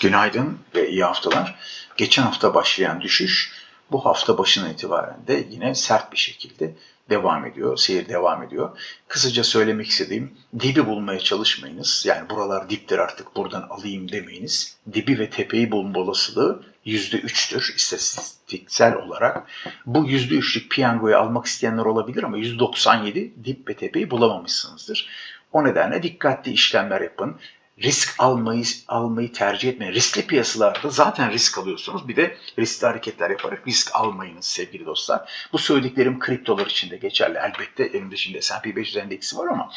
Günaydın ve iyi haftalar. Geçen hafta başlayan düşüş bu hafta başından itibaren de yine sert bir şekilde devam ediyor. Seyir devam ediyor. Kısaca söylemek istediğim dibi bulmaya çalışmayınız. Yani buralar diptir artık buradan alayım demeyiniz. Dibi ve tepeyi bulma olasılığı %3'tür istatistiksel olarak. Bu %3'lük piyangoyu almak isteyenler olabilir ama %97 dip ve tepeyi bulamamışsınızdır. O nedenle dikkatli işlemler yapın risk almayı almayı tercih etmeyin. Riskli piyasalarda zaten risk alıyorsunuz. Bir de riskli hareketler yaparak risk almayınız sevgili dostlar. Bu söylediklerim kriptolar için de geçerli. Elbette elimde şimdi S&P 500 endeksi var ama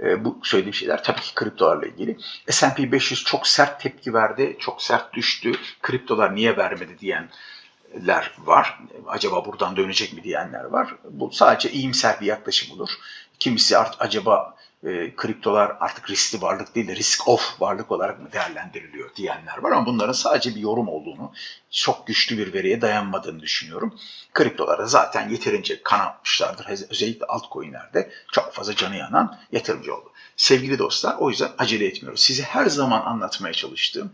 e, bu söylediğim şeyler tabii ki kriptolarla ilgili. S&P 500 çok sert tepki verdi, çok sert düştü. Kriptolar niye vermedi diyenler var. Acaba buradan dönecek mi diyenler var. Bu sadece iyimser bir yaklaşım olur. Kimisi art acaba e, kriptolar artık riskli varlık değil de risk off varlık olarak mı değerlendiriliyor diyenler var ama bunların sadece bir yorum olduğunu, çok güçlü bir veriye dayanmadığını düşünüyorum. Kriptolara zaten yeterince kanatmışlardır. Özellikle altcoin'lerde çok fazla canı yanan yatırımcı oldu. Sevgili dostlar o yüzden acele etmiyoruz. Size her zaman anlatmaya çalıştığım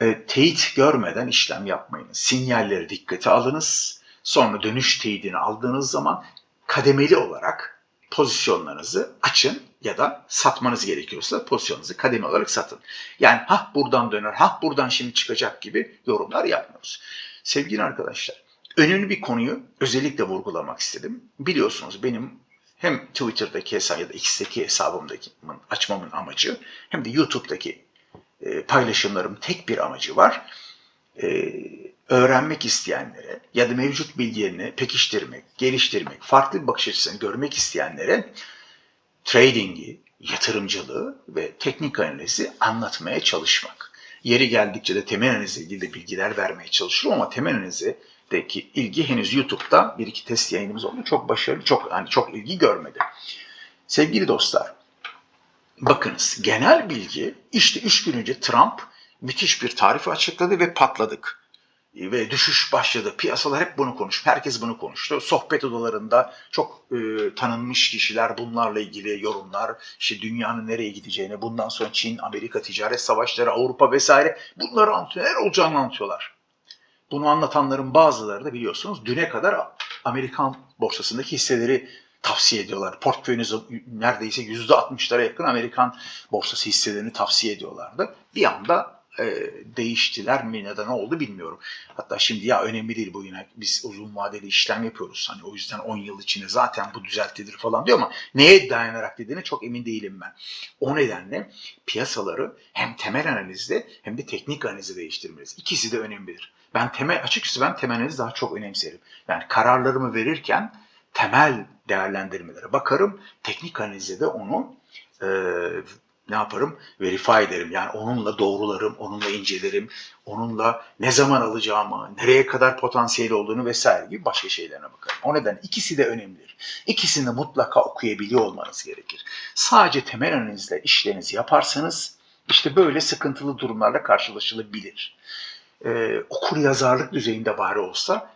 e, teyit görmeden işlem yapmayınız. Sinyalleri dikkate alınız. Sonra dönüş teyidini aldığınız zaman kademeli olarak pozisyonlarınızı açın ya da satmanız gerekiyorsa pozisyonunuzu kademe olarak satın. Yani ha buradan döner, ha buradan şimdi çıkacak gibi yorumlar yapmıyoruz. Sevgili arkadaşlar, önemli bir konuyu özellikle vurgulamak istedim. Biliyorsunuz benim hem Twitter'daki hesap ya da X'teki hesabımdaki açmamın amacı hem de YouTube'daki paylaşımlarım tek bir amacı var. Öğrenmek isteyenlere ya da mevcut bilgilerini pekiştirmek, geliştirmek, farklı bir bakış açısını görmek isteyenlere trading'i, yatırımcılığı ve teknik analizi anlatmaya çalışmak. Yeri geldikçe de temel analizle ilgili de bilgiler vermeye çalışırım ama temel analizindeki ilgi henüz YouTube'da bir iki test yayınımız oldu. Çok başarılı, çok hani çok ilgi görmedi. Sevgili dostlar, bakınız genel bilgi işte 3 gün önce Trump müthiş bir tarifi açıkladı ve patladık ve düşüş başladı. Piyasalar hep bunu konuştu. Herkes bunu konuştu. Sohbet odalarında çok e, tanınmış kişiler bunlarla ilgili yorumlar, işte dünyanın nereye gideceğini, bundan sonra Çin, Amerika ticaret savaşları, Avrupa vesaire bunları anlatıyor. Her olacağını anlatıyorlar. Bunu anlatanların bazıları da biliyorsunuz düne kadar Amerikan borsasındaki hisseleri tavsiye ediyorlar. Portföyünüz neredeyse %60'lara yakın Amerikan borsası hisselerini tavsiye ediyorlardı. Bir anda e, değiştiler mi neden oldu bilmiyorum. Hatta şimdi ya önemli değil bu yine biz uzun vadeli işlem yapıyoruz. Hani o yüzden 10 yıl içinde zaten bu düzeltilir falan diyor ama neye dayanarak dediğine çok emin değilim ben. O nedenle piyasaları hem temel analizde hem de teknik analizi değiştirmeliyiz. İkisi de önemlidir. Ben temel açıkçası ben temel analizi daha çok önemserim. Yani kararlarımı verirken temel değerlendirmelere bakarım. Teknik analize de onu e, ne yaparım? Verify ederim. Yani onunla doğrularım, onunla incelerim, onunla ne zaman alacağımı, nereye kadar potansiyeli olduğunu vesaire gibi başka şeylerine bakarım. O nedenle ikisi de önemlidir. İkisini mutlaka okuyabiliyor olmanız gerekir. Sadece temel analizle işlerinizi yaparsanız işte böyle sıkıntılı durumlarla karşılaşılabilir e, okur yazarlık düzeyinde bari olsa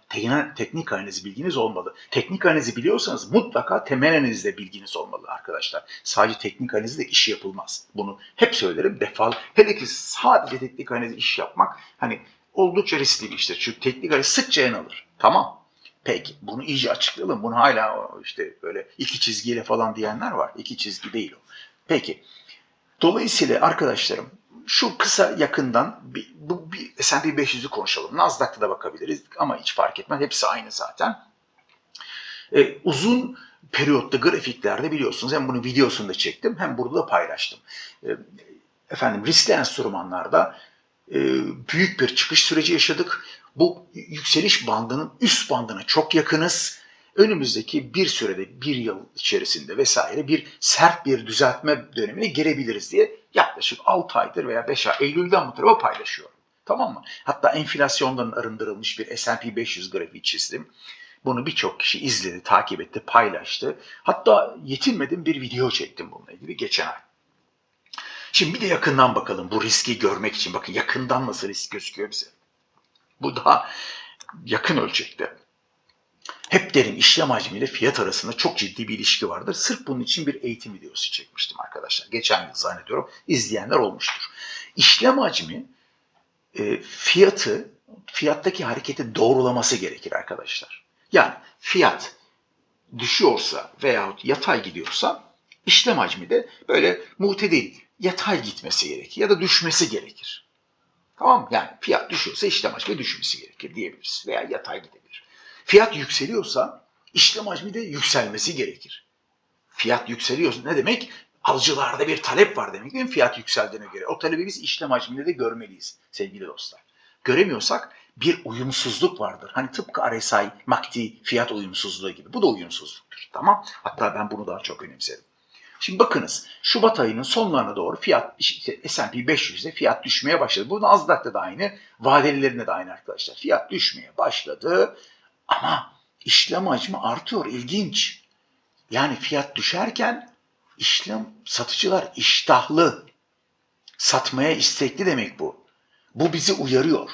teknik analiz bilginiz olmalı. Teknik analizi biliyorsanız mutlaka temel analizde bilginiz olmalı arkadaşlar. Sadece teknik analizde iş yapılmaz. Bunu hep söylerim defal. Hele ki sadece teknik analiz iş yapmak hani oldukça riskli bir iştir. Çünkü teknik analiz sıkça yanılır. Tamam. Peki bunu iyice açıklayalım. Bunu hala işte böyle iki çizgiyle falan diyenler var. İki çizgi değil o. Peki. Dolayısıyla arkadaşlarım şu kısa yakından bu S&P 500'ü konuşalım. Nasdaq'ta da bakabiliriz ama hiç fark etmez. Hepsi aynı zaten. Ee, uzun periyotta grafiklerde biliyorsunuz hem bunu videosunda çektim hem burada da paylaştım. Ee, efendim riskli enstrümanlarda e, büyük bir çıkış süreci yaşadık. Bu yükseliş bandının üst bandına çok yakınız önümüzdeki bir sürede, bir yıl içerisinde vesaire bir sert bir düzeltme dönemine girebiliriz diye yaklaşık 6 aydır veya 5 ay Eylül'den bu tarafa paylaşıyorum. Tamam mı? Hatta enflasyondan arındırılmış bir S&P 500 grafiği çizdim. Bunu birçok kişi izledi, takip etti, paylaştı. Hatta yetinmedim bir video çektim bununla ilgili geçen ay. Şimdi bir de yakından bakalım bu riski görmek için. Bakın yakından nasıl risk gözüküyor bize. Bu daha yakın ölçekte. Hep derim işlem hacmiyle fiyat arasında çok ciddi bir ilişki vardır. Sırf bunun için bir eğitim videosu çekmiştim arkadaşlar. Geçen yıl zannediyorum izleyenler olmuştur. İşlem hacmi e, fiyatı, fiyattaki hareketi doğrulaması gerekir arkadaşlar. Yani fiyat düşüyorsa veyahut yatay gidiyorsa işlem hacmi de böyle mutedil, yatay gitmesi gerekir ya da düşmesi gerekir. Tamam mı? Yani fiyat düşüyorsa işlem hacmi düşmesi gerekir diyebiliriz veya yatay gidebilir. Fiyat yükseliyorsa işlem hacmi de yükselmesi gerekir. Fiyat yükseliyorsa ne demek? Alıcılarda bir talep var demek değil mi? Fiyat yükseldiğine göre. O talebi biz işlem hacminde de görmeliyiz sevgili dostlar. Göremiyorsak bir uyumsuzluk vardır. Hani tıpkı RSI, MACD fiyat uyumsuzluğu gibi. Bu da uyumsuzluktur. Tamam. Hatta ben bunu daha çok önemserim. Şimdi bakınız Şubat ayının sonlarına doğru fiyat işte S&P 500'de fiyat düşmeye başladı. Bu Nasdaq'ta da aynı, vadelilerinde de aynı arkadaşlar. Fiyat düşmeye başladı ama işlem hacmi artıyor. İlginç. Yani fiyat düşerken işlem satıcılar iştahlı. Satmaya istekli demek bu. Bu bizi uyarıyor.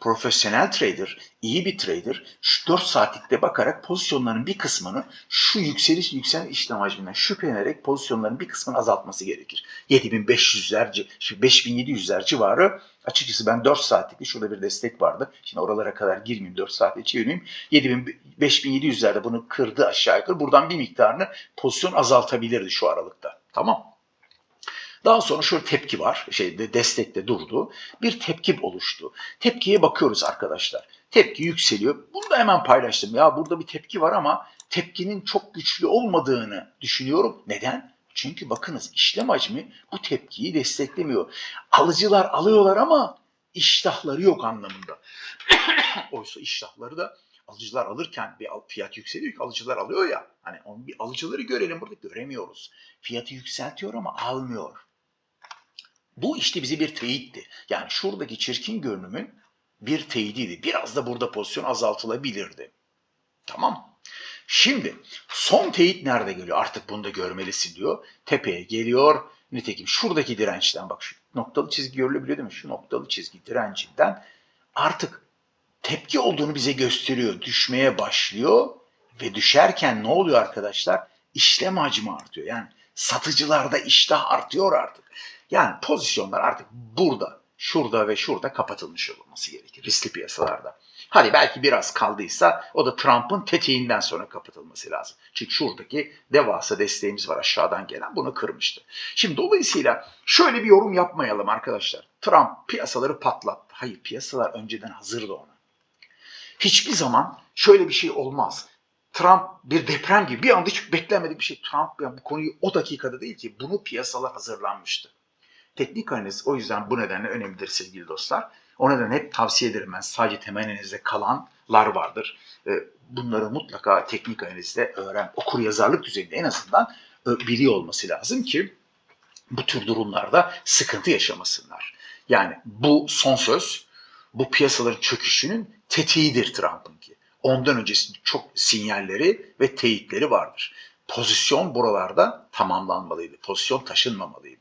Profesyonel trader, iyi bir trader şu 4 saatlikte bakarak pozisyonların bir kısmını şu yükseliş yükselen işlem hacminden şüphelenerek pozisyonların bir kısmını azaltması gerekir. 7500'ler, şu 5700'ler civarı açıkçası ben 4 saatlikte şurada bir destek vardı. Şimdi oralara kadar girmeyeyim 4 saatte çevireyim. 7000 5700'lerde bunu kırdı aşağı yukarı. Buradan bir miktarını pozisyon azaltabilirdi şu aralıkta. Tamam. Daha sonra şöyle tepki var. Şeyde destekte durdu. Bir tepki oluştu. Tepkiye bakıyoruz arkadaşlar. Tepki yükseliyor. Bunu da hemen paylaştım. Ya burada bir tepki var ama tepkinin çok güçlü olmadığını düşünüyorum. Neden? Çünkü bakınız işlem hacmi bu tepkiyi desteklemiyor. Alıcılar alıyorlar ama iştahları yok anlamında. Oysa iştahları da alıcılar alırken bir fiyat yükseliyor ki alıcılar alıyor ya. Hani onun bir alıcıları görelim burada göremiyoruz. Fiyatı yükseltiyor ama almıyor. Bu işte bize bir teyitti. Yani şuradaki çirkin görünümün bir teyidiydi. Biraz da burada pozisyon azaltılabilirdi. Tamam. Şimdi son teyit nerede geliyor? Artık bunu da görmelisin diyor. Tepeye geliyor. Nitekim şuradaki dirençten bak şu noktalı çizgi görülebiliyor değil mi? Şu noktalı çizgi direncinden artık tepki olduğunu bize gösteriyor. Düşmeye başlıyor ve düşerken ne oluyor arkadaşlar? İşlem hacmi artıyor. Yani satıcılarda iştah artıyor artık. Yani pozisyonlar artık burada, şurada ve şurada kapatılmış olması gerekir riskli piyasalarda. Hadi belki biraz kaldıysa o da Trump'ın tetiğinden sonra kapatılması lazım. Çünkü şuradaki devasa desteğimiz var aşağıdan gelen bunu kırmıştı. Şimdi dolayısıyla şöyle bir yorum yapmayalım arkadaşlar. Trump piyasaları patlattı. Hayır piyasalar önceden hazırdı ona. Hiçbir zaman şöyle bir şey olmaz. Trump bir deprem gibi bir anda hiç beklenmedik bir şey. Trump yani bu konuyu o dakikada değil ki bunu piyasalar hazırlanmıştı. Teknik analiz o yüzden bu nedenle önemlidir sevgili dostlar. O nedenle hep tavsiye ederim ben sadece temelinizde kalanlar vardır. Bunları mutlaka teknik analizde öğren, okur yazarlık düzeyinde en azından biliyor olması lazım ki bu tür durumlarda sıkıntı yaşamasınlar. Yani bu son söz bu piyasaların çöküşünün tetiğidir Trump'ınki. Ondan öncesinde çok sinyalleri ve teyitleri vardır. Pozisyon buralarda tamamlanmalıydı. Pozisyon taşınmamalıydı.